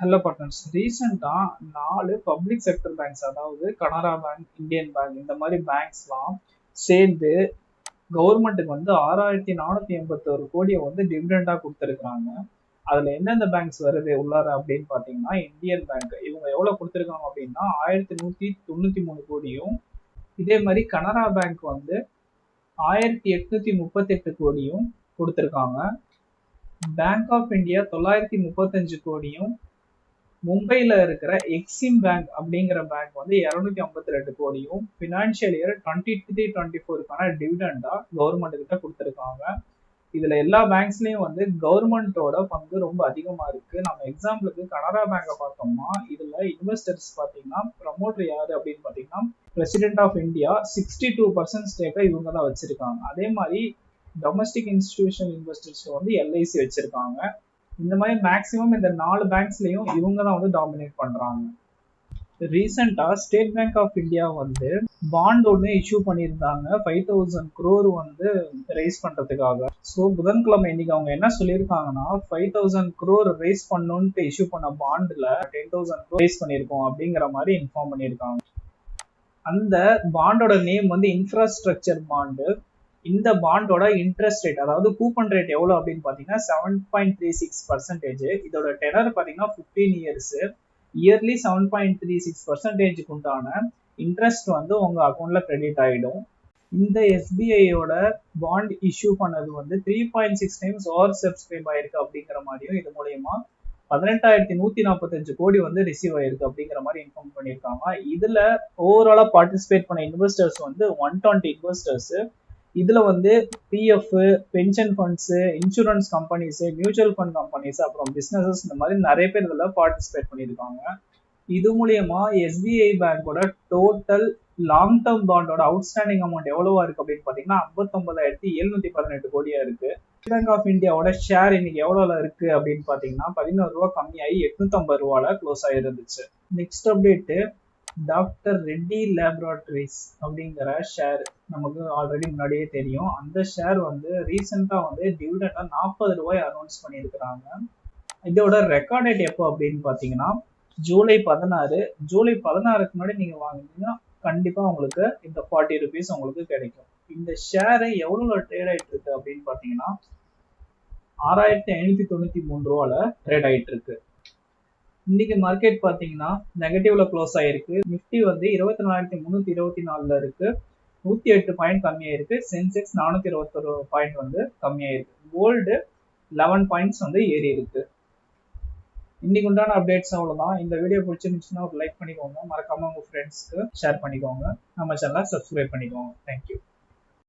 Hello partners ரீசெண்டாக நாலு public sector banks அதாவது கனரா பேங்க் இந்தியன் பேங்க் இந்த மாதிரி பேங்க்ஸ்லாம் சேர்ந்து கவர்மெண்ட்டுக்கு வந்து ஆறாயிரத்தி நானூற்றி எண்பத்தோரு கோடியை வந்து டிவிடெண்டாக கொடுத்துருக்குறாங்க. அதில் எந்தெந்த பேங்க்ஸ் வருது உள்ளார அப்படின்னு பார்த்தீங்கன்னா இந்தியன் பேங்க் இவங்க எவ்வளோ கொடுத்துருக்காங்க அப்படின்னா ஆயிரத்தி நூற்றி தொண்ணூற்றி மூணு கோடியும் இதே மாதிரி கனரா பேங்க் வந்து ஆயிரத்தி எட்நூத்தி முப்பத்தெட்டு கோடியும் கொடுத்துருக்காங்க. பேங்க் ஆஃப் இந்தியா தொள்ளாயிரத்தி முப்பத்தஞ்சு கோடியும் மும்பையில் இருக்கிற எக்ஸிம் பேங்க் அப்படிங்கிற பேங்க் வந்து இரநூத்தி ஐம்பத்தி ரெண்டு கோடியும் financial year twenty three twenty ஃபோருக்கான டிவிடெண்டா கவர்மெண்ட் கிட்ட கொடுத்துருக்காங்க. இதில் எல்லா பேங்க்ஸ்லேயும் வந்து கவர்மெண்ட்டோட பங்கு ரொம்ப அதிகமாக இருக்குது நம்ம எக்ஸாம்பிளுக்கு கனரா பேங்கை பார்த்தோம்னா இதில் இன்வெஸ்டர்ஸ் பார்த்தீங்கன்னா ப்ரமோட்டர் யார் அப்படின்னு பார்த்தீங்கன்னா president of India sixty two percent ஸ்டேக்கை இவங்க தான் வச்சுருக்காங்க. அதே மாதிரி டொமஸ்டிக் இன்ஸ்டிடியூஷன் இன்வெஸ்டர்ஸ் வந்து எல்ஐசி வச்சுருக்காங்க. இந்த மாதிரி மேக்ஸிமம் இந்த நாலு பேங்க்ஸ்லையும் இவங்க தான் வந்து டாமினேட் பண்ணுறாங்க ரீசெண்டாக ஸ்டேட் பேங்க் ஆஃப் இந்தியா வந்து பாண்ட் ஒன்று இஷ்யூ பண்ணியிருந்தாங்க. ஃபைவ் தௌசண்ட் க்ரோர் வந்து ரைஸ் பண்ணுறதுக்காக ஸோ புதன்கிழமை இன்னைக்கு அவங்க என்ன சொல்லியிருக்காங்கன்னா ஃபைவ் தௌசண்ட் க்ரோர் ரைஸ் பண்ணணுன்ட்டு இஷ்யூ பண்ண பாண்டில் டென் தௌசண்ட் க்ரோர் ரைஸ் பண்ணியிருக்கோம் அப்படிங்கிற மாதிரி இன்ஃபார்ம் பண்ணியிருக்காங்க. அந்த பாண்டோட நேம் வந்து இன்ஃப்ராஸ்ட்ரக்சர் பாண்டு இந்த பாண்டோட இன்ட்ரெஸ்ட் ரேட் அதாவது கூப்பன் ரேட் எவ்வளோ அப்படின்னு பார்த்தீங்கன்னா seven point three six percentage இதோட டெனர் பார்த்தீங்கன்னா fifteen years yearly seven point three six பர்சன்டேஜுக்கு உண்டான இன்ட்ரெஸ்ட் வந்து உங்கள் அக்கௌண்ட்ல கிரெடிட் ஆகிடும் இந்த எஸ்பிஐயோட பாண்ட் இஷ்யூ பண்ணது வந்து three point six times over subscribe ஆயிருக்கு அப்படிங்கிற மாதிரியும் இது மூலயமா பதினெட்டாயிரத்தி நூத்தி நாற்பத்தஞ்சு கோடி வந்து ரிசீவ் ஆயிருக்கு அப்படிங்கிற மாதிரி இன்ஃபார்ம் பண்ணியிருக்காங்க. இதுல ஓவராலா பார்ட்டிசிபேட் பண்ண இன்வெஸ்டர்ஸ் வந்து ஒன் டுவெண்ட்டி இன்வெஸ்டர்ஸ் இதுல வந்து PF pension funds insurance companies mutual fund companies அப்புறம் பிசினஸஸ் இந்த மாதிரி நிறைய பேர் இதில் பார்ட்டிசிபேட் பண்ணியிருக்காங்க. இது மூலியமா எஸ்பிஐ பேங்கோட டோட்டல் லாங் டேர்ம் பாண்டோட அவுட்ஸ்டாண்டிங் அமௌண்ட் எவ்வளவா இருக்கு அப்படின்னு பாத்தீங்கன்னா ஐம்பத்தொன்பதாயிரத்தி எழுநூத்தி பதினெட்டு கோடியா இருக்கு. பேங்க் ஆஃப் இந்தியாவோட ஷேர் இன்னைக்கு எவ்வளவுல இருக்கு அப்படின்னு பாத்தீங்கன்னா பதினோரு ரூபா கம்மியாகி எட்நூத்தி ஐம்பது ரூபால close ஆயிருந்துச்சு. Next update doctor Reddy laboratories அப்படிங்கிற ஷேர் நமக்கு ஆல்ரெடி முன்னாடியே தெரியும். அந்த ஷேர் வந்து ரீசெண்டாக வந்து டிவிடெண்டாக நாற்பது ரூபாய் அனௌன்ஸ் பண்ணியிருக்கிறாங்க. இதோட ரெக்கார்ட் டேட் எப்போ அப்படின்னு பார்த்தீங்கன்னா ஜூலை பதினாறு. ஜூலை பதினாறுக்கு முன்னாடி நீங்கள் வாங்கினீங்கன்னா கண்டிப்பாக உங்களுக்கு இந்த ஃபார்ட்டி ருபீஸ் உங்களுக்கு கிடைக்கும். இந்த ஷேரை எவ்வளோ ட்ரேட் ஆகிட்டு இருக்கு அப்படின்னு பார்த்தீங்கன்னா ஆறாயிரத்தி ஐநூற்றி தொண்ணூற்றி மூணு ரூபாவில் ட்ரேட் ஆகிட்டு இருக்கு. இன்னைக்கு மார்க்கெட் பார்த்தீங்கன்னா நெகட்டிவ்ல க்ளோஸ் ஆயிருக்கு. நிஃப்டி வந்து இருபத்தி நாலாயிரத்தி முந்நூற்றி இருபத்தி நாலுல இருக்கு. நூற்றி எட்டு பாயிண்ட் கம்மியாயிருக்கு. சென்செக்ஸ் நானூற்றி இருபத்தொரு பாயிண்ட் வந்து கம்மியாயிருக்கு. கோல்டு லெவன் பாயிண்ட்ஸ் வந்து ஏறி இருக்கு இன்னைக்கு உண்டான அப்டேட்ஸ் அவ்வளோதான் இந்த வீடியோ பிடிச்சிருந்துச்சுன்னா ஒரு லைக் பண்ணிக்கோங்க. மறக்காம உங்க ஃப்ரெண்ட்ஸ்க்கு ஷேர் பண்ணிக்கோங்க. நம்ம சேனலை சப்ஸ்கிரைப் பண்ணிக்கோங்க. தேங்க்யூ